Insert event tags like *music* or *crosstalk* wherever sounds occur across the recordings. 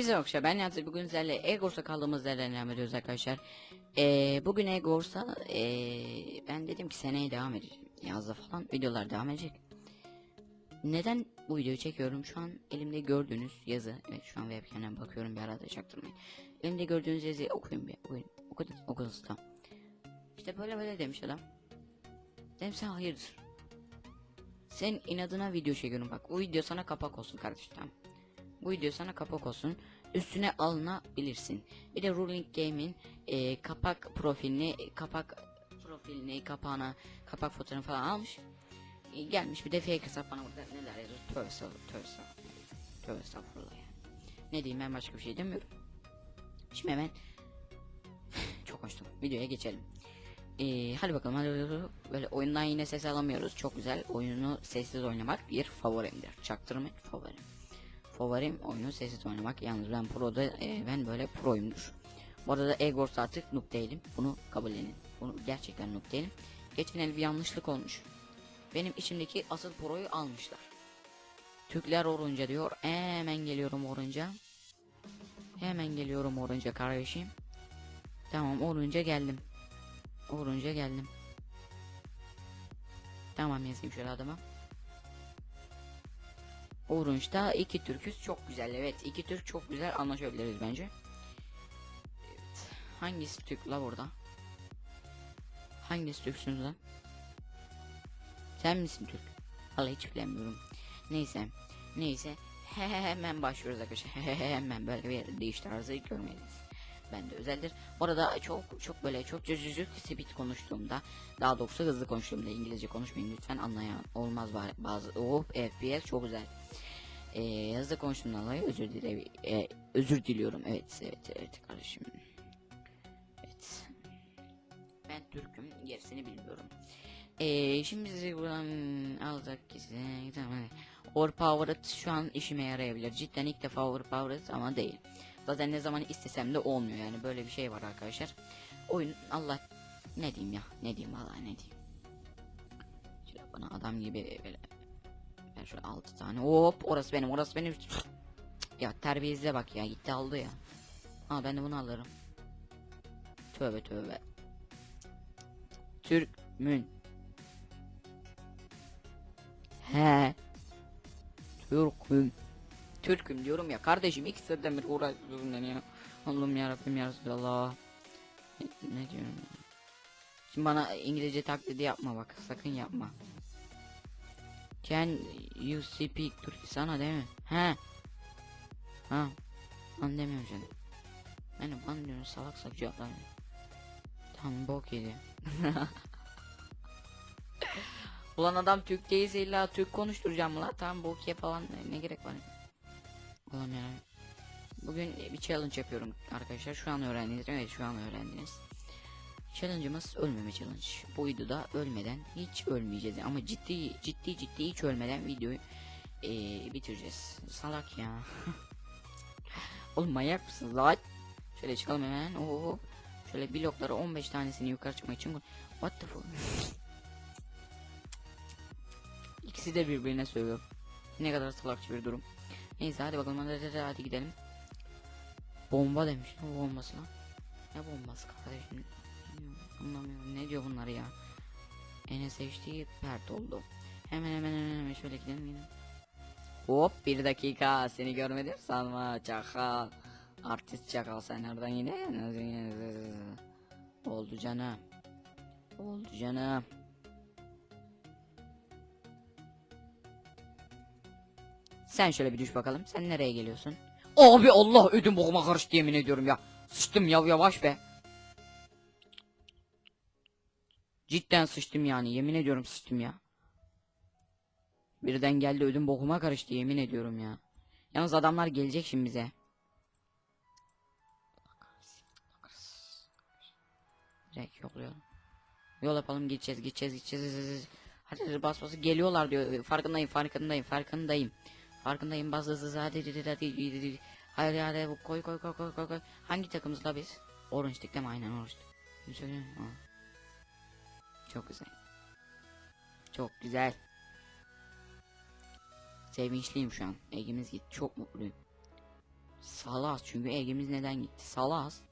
bize okşa. Ben yazı bugün sizlerle Egors'a kaldığımız yerden devam ediyoruz arkadaşlar. Ee, bugün Egors'a ee, ben dedim ki seneye devam edeceğim. Yazda falan videolar devam edecek. Neden bu videoyu çekiyorum? Şu an elimde gördüğünüz yazı. Evet şu an webcam'den bakıyorum bir arada çaktırmayın. Elimde gördüğünüz yazıyı okuyun bir. Okuyun. Okudun. Okudunuz tamam. İşte böyle böyle demiş adam. Dedim sen hayırdır? Sen inadına video çekiyorum bak. Bu video sana kapak olsun kardeşim tamam. Bu video sana kapak olsun. Üstüne alınabilirsin. Bir de Ruling Game'in e, kapak profilini, kapak profilini, kapağına, kapak fotoğrafını falan almış. E, gelmiş bir de fake hesap bana burada neler yazıyor. Tövbe tövbe. Tövbe estağfurullah yani. Ne diyeyim ben başka bir şey demiyorum. Şimdi hemen *laughs* çok hoştum. Videoya geçelim. Ee, hadi bakalım hadi bakalım. böyle oyundan yine ses alamıyoruz çok güzel oyunu sessiz oynamak bir favorimdir çaktırmayın favorim favorim oyunu sessiz oynamak. Yalnız ben pro'da e, ben böyle proyumdur. Bu arada Egors artık noob değilim. Bunu kabul edin. Bunu gerçekten noob değilim. Geçen el bir yanlışlık olmuş. Benim içimdeki asıl proyu almışlar. Türkler orunca diyor. Hemen geliyorum orunca. Hemen geliyorum orunca kardeşim. Tamam orunca geldim. Olunca geldim. Tamam yazayım şöyle adama. Orange'da iki Türküz çok güzel evet iki Türk çok güzel anlaşabiliriz bence. Evet. Hangisi Türk la burada? Hangisi Türksünüz lan? Sen misin Türk? Vallahi hiç bilemiyorum. Neyse. Neyse. *laughs* Hemen başlıyoruz arkadaşlar. Hemen böyle bir değiş tarzı görmeliyiz bende özeldir. Bu arada çok çok böyle çok cücücük speed konuştuğumda daha doğrusu hızlı konuştuğumda İngilizce konuşmayın lütfen anlayan olmaz ba- bazı oh FPS çok güzel. Ee, hızlı konuştuğumdan dolayı özür dile e, özür diliyorum. Evet evet evet kardeşim. Evet. Ben Türk'üm gerisini bilmiyorum. Ee, şimdi bizi buradan alacak kişi tamam. Overpowered şu an işime yarayabilir. Cidden ilk defa overpowered ama değil. Zaten ne zaman istesem de olmuyor yani böyle bir şey var arkadaşlar. Oyun Allah ne diyeyim ya ne diyeyim valla ne diyeyim. Şöyle bana adam gibi böyle ben şöyle 6 tane hop orası benim orası benim. Ya terbiyesize bak ya gitti aldı ya. Ha ben de bunu alırım. Tövbe tövbe. Türk mün. He. Türk'üm. Türk'üm diyorum ya kardeşim iki sırdan bir uğraşıyorum ben ya. Allah'ım yarabbim ya Resulallah. Ne, ne diyorum ya. Şimdi bana İngilizce taklidi yapma bak sakın yapma. Can you speak Türk sana değil mi? He. Ha. Lan demiyorum canım. Ben bana diyorum salak salak. Tam bok yedi. *laughs* Ulan adam Türk değilse illa Türk konuşturacağım mı lan? Tam bok ye falan ne, ne gerek var? Ulan yani. Bugün bir challenge yapıyorum arkadaşlar. Şu an öğrendiniz. Evet şu an öğrendiniz. Challenge'ımız ölmeme challenge. Bu videoda ölmeden hiç ölmeyeceğiz. Ama ciddi ciddi ciddi hiç ölmeden videoyu eee, bitireceğiz. Salak ya. *laughs* Oğlum manyak mısınız lan? Şöyle çıkalım hemen. Oo. Şöyle blokları 15 tanesini yukarı çıkmak için. What the fuck? *laughs* İkisi de birbirine söylüyor. Ne kadar salakçı bir durum. Neyse hadi bakalım hadi, hadi, gidelim. Bomba demiş. Ne bombası lan? Ne bombası kardeşim? Anlamıyorum. Ne diyor bunlar ya? Enes HD pert oldu. Hemen hemen hemen hemen şöyle gidelim gidelim. Hop bir dakika seni görmedim sanma çakal. Artist çakal sen nereden yine? Oldu canım. Oldu canım. Sen şöyle bir düş bakalım. Sen nereye geliyorsun? Abi Allah ödüm bokuma karıştı yemin ediyorum ya. Sıçtım ya yavaş be. Cidden sıçtım yani yemin ediyorum sıçtım ya. Birden geldi ödüm bokuma karıştı yemin ediyorum ya. Yalnız adamlar gelecek şimdi bize. Direkt yollayalım. Yol yapalım gideceğiz gideceğiz gideceğiz. Hadi bas bas geliyorlar diyor. Farkındayım farkındayım farkındayım. Farkındayım hızlı hadi hadi bu koy koy koy koy koy koy. Hangi takımız la biz? Orange'dik değil mi? Aynen Orange. Çok güzel. Çok güzel. Sevinçliyim şu an. Egimiz gitti. Çok mutluyum. Salaz çünkü egimiz neden gitti? Salaz.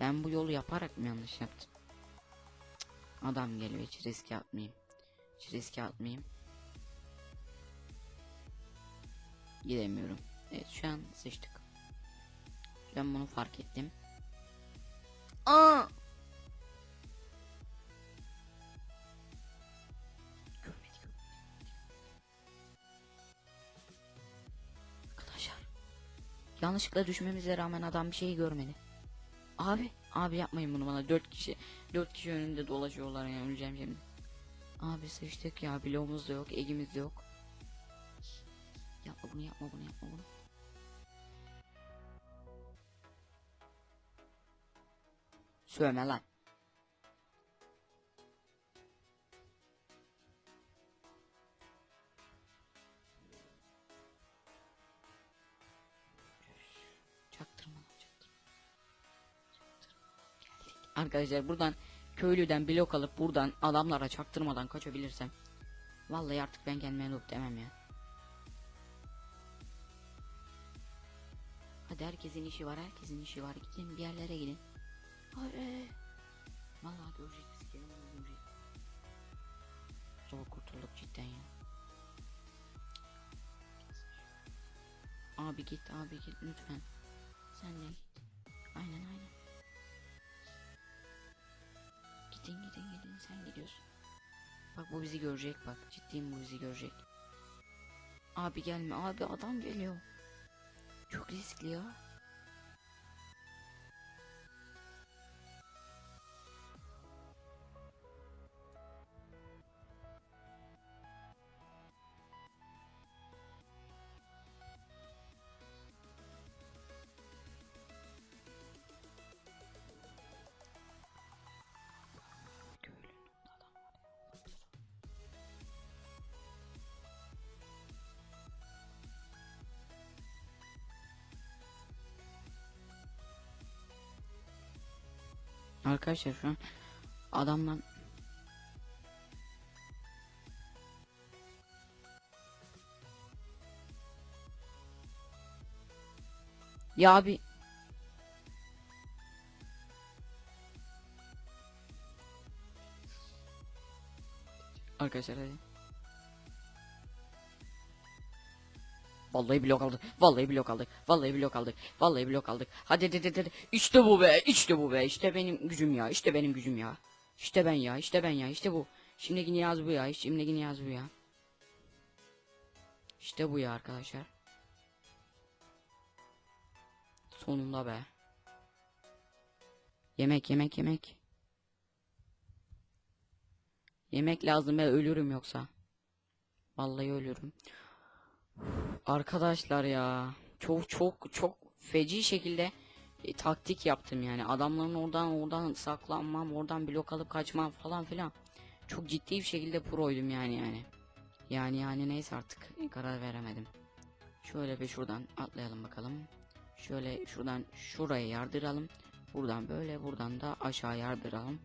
Ben bu yolu yaparak mı yanlış yaptım? Adam geliyor hiç riske atmayayım. Hiç riske atmayayım. Gidemiyorum. Evet şu an sıçtık. Ben bunu fark ettim. Aa! Arkadaşlar. Yanlışlıkla düşmemize rağmen adam bir şey görmedi. Abi, abi yapmayın bunu bana. Dört kişi, dört kişi önünde dolaşıyorlar ya öleceğim şimdi. Abi sıçtık ya, bloğumuz da yok, egimiz de yok. Yapma bunu, yapma bunu, yapma bunu. Sövme lan. Arkadaşlar buradan köylüden blok alıp buradan adamlara çaktırmadan kaçabilirsem Vallahi artık ben kendime noob demem ya. Hadi herkesin işi var, herkesin işi var. Gidin bir yerlere gidin. Hadi. Vallahi görecek biz kendimiz görecek. Zor kurtulduk cidden ya. Abi git, abi git lütfen. Sen de git. Aynen aynen. Gidin gidin gidin sen gidiyorsun. Bak bu bizi görecek bak. Ciddiyim bu bizi görecek. Abi gelme abi adam geliyor. Çok riskli ya. Arkadaşlar şu an adamdan Ya abi Arkadaşlar hadi. Vallahi blok aldık. Vallahi blok aldık. Vallahi blok aldık. Vallahi blok aldık. Hadi hadi hadi. İşte bu be. İşte bu be. İşte benim gücüm ya. İşte benim gücüm ya. İşte ben ya. İşte ben ya. İşte bu. Şimdiki yaz bu ya. Şimdiki yaz bu ya. İşte bu ya arkadaşlar. Sonunda be. Yemek yemek yemek. Yemek lazım ben ölürüm yoksa. Vallahi ölürüm. Arkadaşlar ya çok çok çok feci şekilde e, taktik yaptım yani. Adamların oradan oradan saklanmam oradan blok alıp kaçmam falan filan. Çok ciddi bir şekilde proydum yani yani. Yani yani neyse artık karar veremedim. Şöyle bir şuradan atlayalım bakalım. Şöyle şuradan şuraya yardıralım. Buradan böyle buradan da aşağı yardıralım.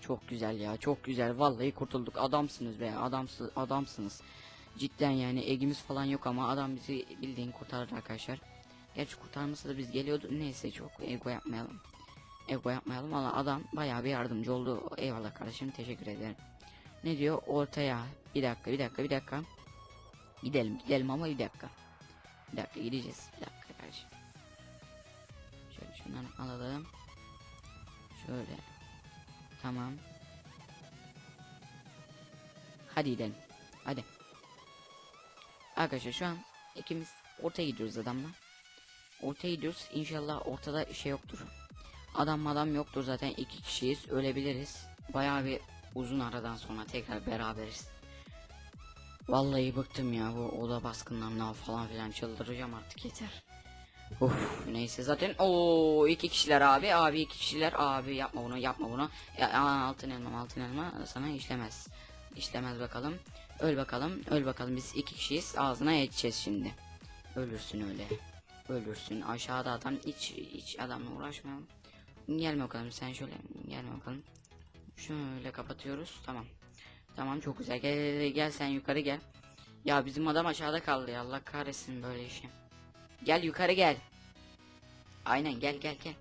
Çok güzel ya çok güzel. Vallahi kurtulduk. Adamsınız be adamsız adamsınız Cidden yani egimiz falan yok ama adam bizi bildiğin kurtarır arkadaşlar. Gerçi kurtarması da biz geliyordu. Neyse çok ego yapmayalım. Ego yapmayalım ama adam bayağı bir yardımcı oldu. Eyvallah kardeşim teşekkür ederim. Ne diyor? Ortaya. Bir dakika bir dakika bir dakika. Gidelim gidelim ama bir dakika. Bir dakika gideceğiz. Bir dakika kardeşim. Şöyle şundan alalım. Şöyle. Tamam. Hadi gidelim. Hadi. Arkadaşlar şu an ikimiz ortaya gidiyoruz adamla. Ortaya gidiyoruz. İnşallah ortada şey yoktur. Adam adam yoktur zaten iki kişiyiz. Ölebiliriz. Bayağı bir uzun aradan sonra tekrar beraberiz. Vallahi bıktım ya bu oda baskınlarından falan filan çıldıracağım artık yeter. Uf neyse zaten o iki kişiler abi abi iki kişiler abi yapma bunu yapma bunu ya, aa, altın elma altın elma sana işlemez işlemez bakalım öl bakalım öl bakalım biz iki kişiyiz ağzına edeceğiz şimdi ölürsün öyle ölürsün aşağıda adam hiç hiç adamla uğraşmayalım gelme bakalım sen şöyle gelme bakalım şöyle kapatıyoruz tamam Tamam çok güzel. Gel, gel, sen yukarı gel. Ya bizim adam aşağıda kaldı ya. Allah kahretsin böyle işi. Gel yukarı gel. Aynen gel gel gel.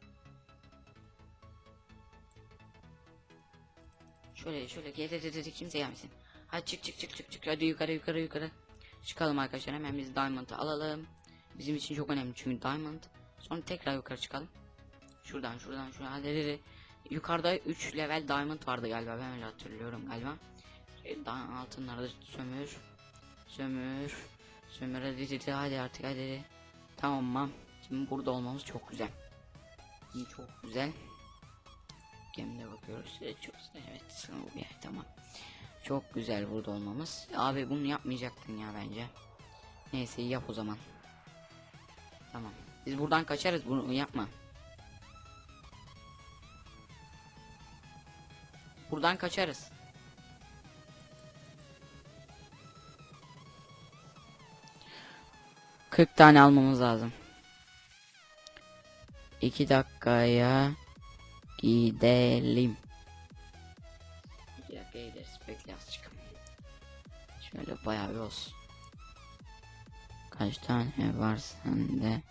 Şöyle şöyle gel gel, gel kimse gelmesin. Hadi çık çık çık çık çık hadi yukarı yukarı yukarı. Çıkalım arkadaşlar hemen biz diamond'ı alalım. Bizim için çok önemli çünkü diamond. Sonra tekrar yukarı çıkalım. Şuradan şuradan şuradan hadi hadi. Yukarıda 3 level diamond vardı galiba ben öyle hatırlıyorum galiba. E, altınlarda sömür. Sömür. Sömür hadi hadi hadi artık hadi. Tamam. Şimdi burada olmamız çok güzel. İyi, çok güzel. Gemide bakıyoruz. Çok güzel. Evet tamam. Çok güzel burada olmamız. Abi bunu yapmayacaktın ya bence. Neyse yap o zaman. Tamam. Biz buradan kaçarız bunu yapma. Buradan kaçarız. Kırk tane almamız lazım. İki dakikaya gidelim. Gideriz. Bekle azıcık. Şöyle bayağı bir olsun. Kaç tane var sende?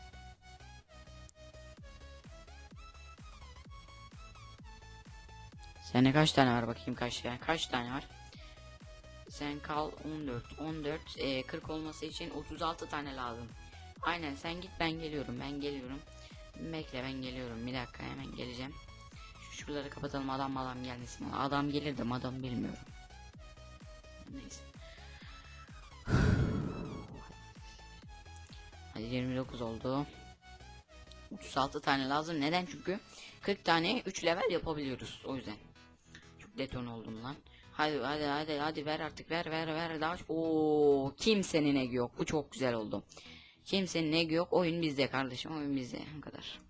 Sende kaç tane var bakayım kaç tane kaç tane var? Sen kal 14 14 e, 40 olması için 36 tane lazım. Aynen sen git ben geliyorum ben geliyorum. Bekle ben geliyorum bir dakika hemen geleceğim. Şu şuraları kapatalım adam adam gelmesin. Adam gelir de adam bilmiyorum. Neyse. *sighs* Hadi 29 oldu. 36 tane lazım. Neden? Çünkü 40 tane 3 level yapabiliyoruz. O yüzden. Çok deton oldum lan. Hadi hadi hadi hadi ver artık ver ver ver daha. Oo kimsenin egi yok. Bu çok güzel oldu. Kimsenin egi yok. Oyun bizde kardeşim. Oyun bizde. Bu kadar.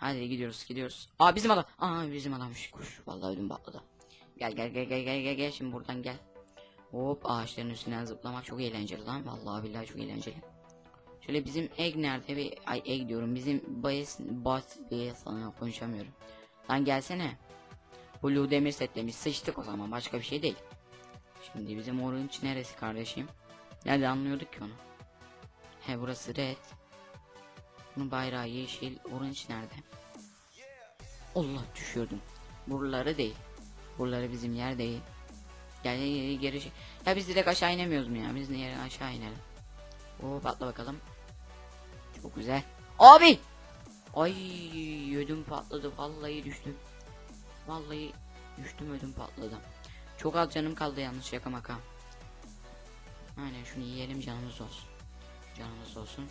Hadi gidiyoruz gidiyoruz. Aa bizim adam. Aa bizim adammış. Kuş. Vallahi ödüm patladı. Gel gel gel gel gel gel gel şimdi buradan gel. Hop ağaçların üstünden zıplamak çok eğlenceli lan. Vallahi billahi çok eğlenceli. Şöyle bizim egg nerede bir ay egg diyorum. Bizim bayis bas diye sana konuşamıyorum. Lan gelsene. Blue demir setlemiş. Sıçtık o zaman başka bir şey değil. Şimdi bizim orange neresi kardeşim? Nerede anlıyorduk ki onu? He burası red. Bunun bayrağı yeşil. Orange nerede? Allah düşüyordum. Buraları değil. Buraları bizim yer değil. Gel geri şey. Ya biz direkt aşağı inemiyoruz mu ya? Biz niye aşağı inelim? Oo patla bakalım. Çok güzel. Abi! Ay ödüm patladı. Vallahi düştüm. Vallahi düştüm ödüm patladı. Çok az canım kaldı yanlış şaka maka. Aynen şunu yiyelim canımız olsun. Canımız olsun.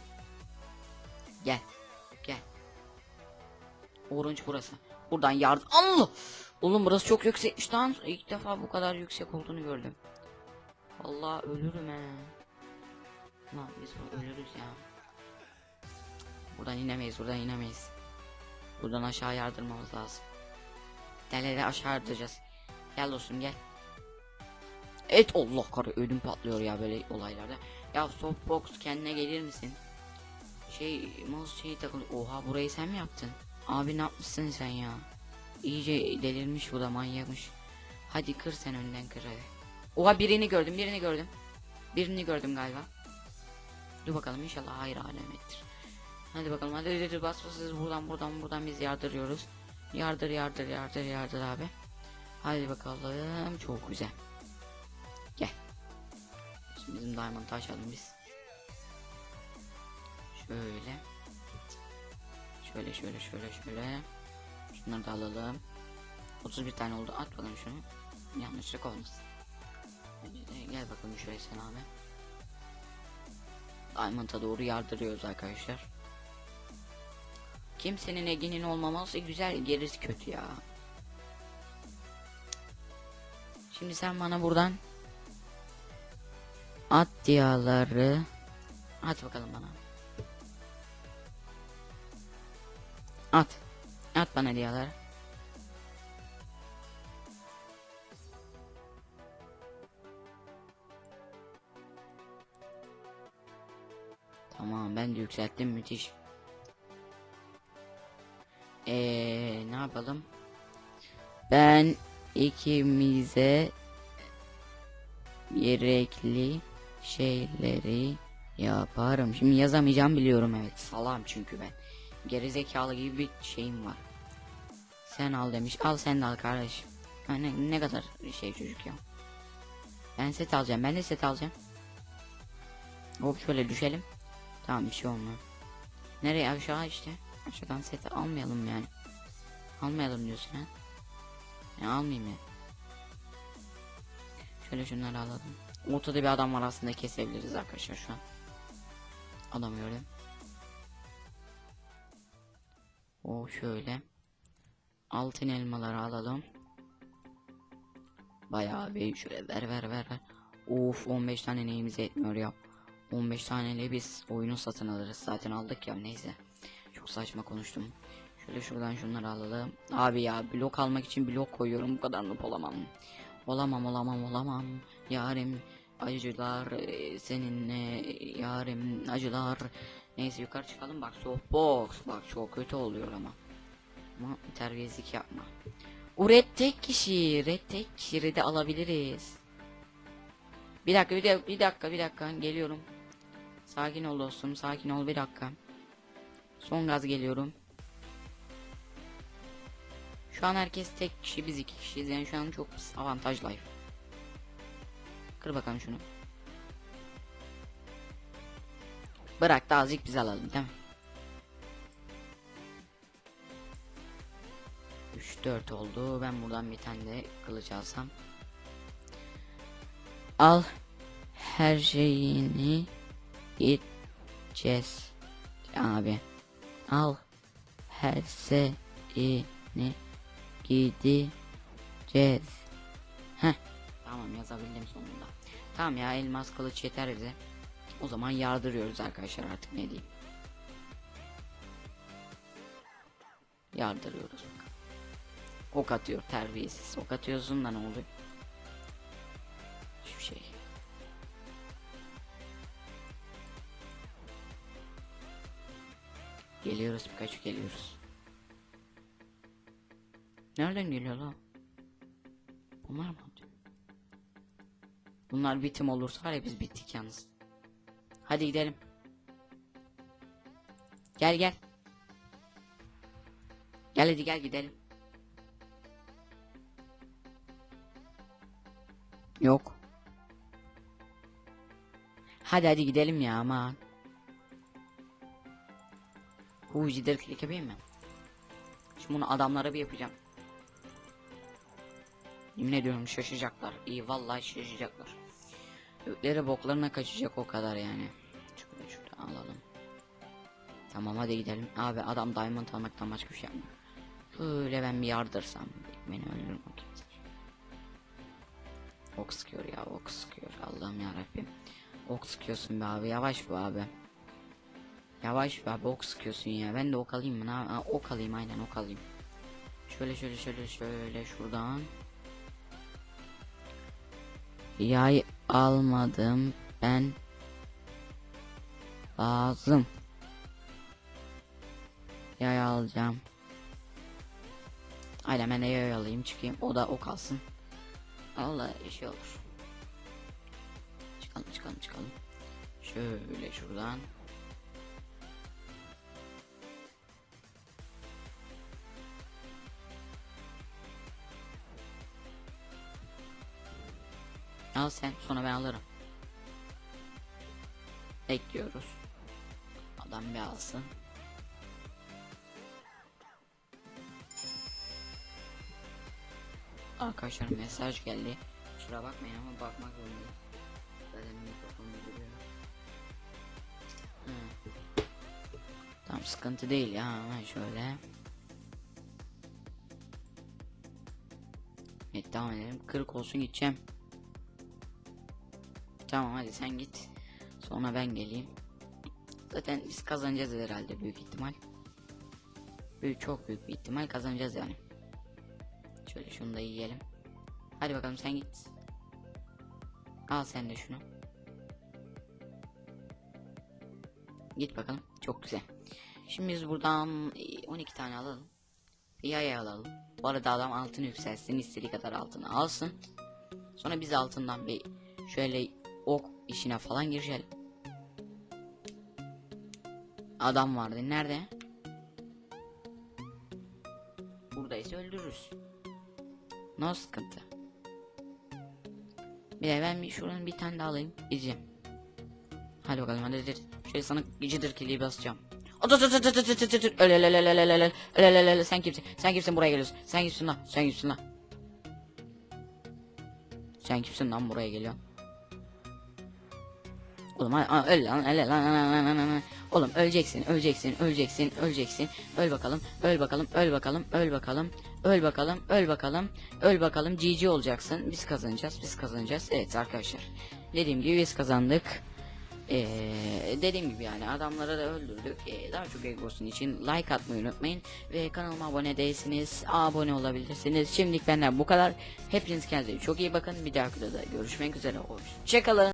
Gel. Gel. Orange burası. Buradan yardım. Allah! Oğlum burası çok yüksekmiş lan. İlk defa bu kadar yüksek olduğunu gördüm. Vallahi ölürüm he. Lan biz ölürüz ya. Buradan inemeyiz, buradan inemeyiz. Buradan aşağı yardırmamız lazım. Delere aşağı yardıracağız. Gel dostum gel. Evet Allah karı ödüm patlıyor ya böyle olaylarda. Ya softbox kendine gelir misin? Şey mouse şeyi takıldı. Oha burayı sen mi yaptın? Abi ne yapmışsın sen ya? İyice delirmiş bu da manyakmış. Hadi kır sen önden kır hadi. Oha birini gördüm birini gördüm. Birini gördüm galiba. Dur bakalım inşallah hayır alamettir. Hadi bakalım hadi hadi, hadi bas bas, buradan buradan buradan biz yardırıyoruz. Yardır yardır yardır yardır abi. Hadi bakalım çok güzel. Gel. Şimdi bizim diamond'ı açalım biz. Şöyle. Şöyle şöyle şöyle şöyle. Şunları da alalım. 31 tane oldu. At bakalım şunu. Yanlışlık olmasın. De gel bakalım şöyle sen abi. Diamond'a doğru yardırıyoruz arkadaşlar. Kimsenin eginin olmaması güzel, gerisi kötü ya. Şimdi sen bana buradan at diyaları at bakalım bana. At. At bana diyaları. Tamam ben de yükselttim müthiş. Eee ne yapalım? Ben ikimize gerekli şeyleri yaparım. Şimdi yazamayacağım biliyorum evet. Salam çünkü ben. Gerizekalı gibi bir şeyim var. Sen al demiş. Al sen de al kardeşim. Ha, ne, ne kadar şey çocuk ya. Ben set alacağım. Ben de set alacağım. Hop şöyle düşelim. Tamam bir şey olmuyor. Nereye aşağı işte. Aşağıdan set almayalım yani. Almayalım diyorsun ha. Ya almayayım ya. Şöyle şunları alalım. Ortada bir adam var aslında kesebiliriz arkadaşlar şu an. Adam gördüm. O şöyle. Altın elmaları alalım. Bayağı bir şöyle ver ver ver ver. Of 15 tane neyimize etmiyor ya. 15 taneyle biz oyunu satın alırız. Zaten aldık ya neyse. Çok saçma konuştum. Şöyle şuradan şunları alalım. Abi ya blok almak için blok koyuyorum. Bu kadar noob olamam. Olamam olamam olamam. Yarim acılar e, seninle yarim acılar. Neyse yukarı çıkalım bak softbox. Bak çok kötü oluyor ama. Ama terbiyesizlik yapma. O red tek kişi. Red tek kişi red'i alabiliriz. Bir dakika bir dakika bir dakika bir dakika geliyorum. Sakin ol dostum sakin ol bir dakika. Son gaz geliyorum. Şu an herkes tek kişi biz iki kişiyiz yani şu an çok avantaj life. Kır bakalım şunu. Bırak da azıcık biz alalım değil mi? 3-4 oldu. Ben buradan bir tane de kılıç alsam. Al her şeyini gideceğiz. Abi. Al her şeyini gideceğiz. Heh. Tamam yazabildim sonunda. Tamam ya elmas kılıç yeter bize. O zaman yardırıyoruz arkadaşlar artık ne diyeyim. Yardırıyoruz. Ok atıyor terbiyesiz. Ok atıyorsun da ne oluyor? Hiçbir şey. Geliyoruz Pikachu geliyoruz. Nereden geliyor lan? Bunlar mı? Bunlar bitim olursa var ya biz bittik yalnız. Hadi gidelim. Gel gel. Gel hadi gel gidelim. Yok. Hadi hadi gidelim ya aman. Hu cidden klik yapayım mı? Şimdi bunu adamlara bir yapacağım. Yemin ediyorum şaşacaklar. İyi vallahi şaşacaklar. Ökleri boklarına kaçacak o kadar yani. Şöyle şurada alalım. Tamam hadi gidelim. Abi adam diamond almaktan başka bir şey yapmıyor. Böyle ben bir yardırsam. Beni öldürür o kimse. Ok sıkıyor ya ok sıkıyor. Allah'ım yarabbim. Ok sıkıyorsun be abi yavaş be abi. Yavaş be abi ok sıkıyorsun ya. Ben de ok alayım mı? Ha, ok alayım aynen ok alayım. Şöyle şöyle şöyle şöyle şuradan. Yay almadım ben. Lazım. Yay alacağım. Aynen ben de yay alayım çıkayım. O da o kalsın. Allah şey olur. Çıkalım çıkalım çıkalım. Şöyle şuradan. Al sen sonra ben alırım. Bekliyoruz. Adam bir alsın. Arkadaşlar mesaj geldi. Kusura bakmayın ama bakmak zorundayım. Zaten mikrofonda duruyor. Tamam sıkıntı değil ya şöyle. Evet devam edelim. 40 olsun gideceğim. Tamam hadi sen git. Sonra ben geleyim. Zaten biz kazanacağız herhalde büyük ihtimal. Büyük çok büyük bir ihtimal kazanacağız yani. Şöyle şunu da yiyelim. Hadi bakalım sen git. Al sen de şunu. Git bakalım. Çok güzel. Şimdi biz buradan e, 12 tane alalım. Yaya alalım. Bu arada adam altını yükselsin. istediği kadar altını alsın. Sonra biz altından bir Şöyle ok işine falan girişelim. Adam vardı nerede? Buradaysa öldürürüz. No sıkıntı. Bir de ben bir şuradan bir tane daha alayım. Gideceğim. Hadi bakalım hadi hadi. Şöyle sana gecedir kiliyi basacağım. Öl sen kimsin? Sen kimsin buraya geliyorsun? Sen kimsin lan? Sen kimsin lan? Sen kimsin lan buraya geliyorsun? Oğlum öl lan öl lan. Oğlum öleceksin öleceksin öleceksin öleceksin. Öl bakalım öl bakalım öl bakalım öl bakalım. Öl bakalım öl bakalım öl bakalım GG olacaksın. Biz kazanacağız biz kazanacağız. Evet arkadaşlar. Dediğim gibi biz kazandık. Ee, dediğim gibi yani adamları da öldürdük. Ee, daha çok Egos'un için like atmayı unutmayın. Ve kanalıma abone değilsiniz. Abone olabilirsiniz. Şimdilik benden bu kadar. Hepiniz kendinize çok iyi bakın. Bir dahaki videoda görüşmek üzere. Hoşçakalın.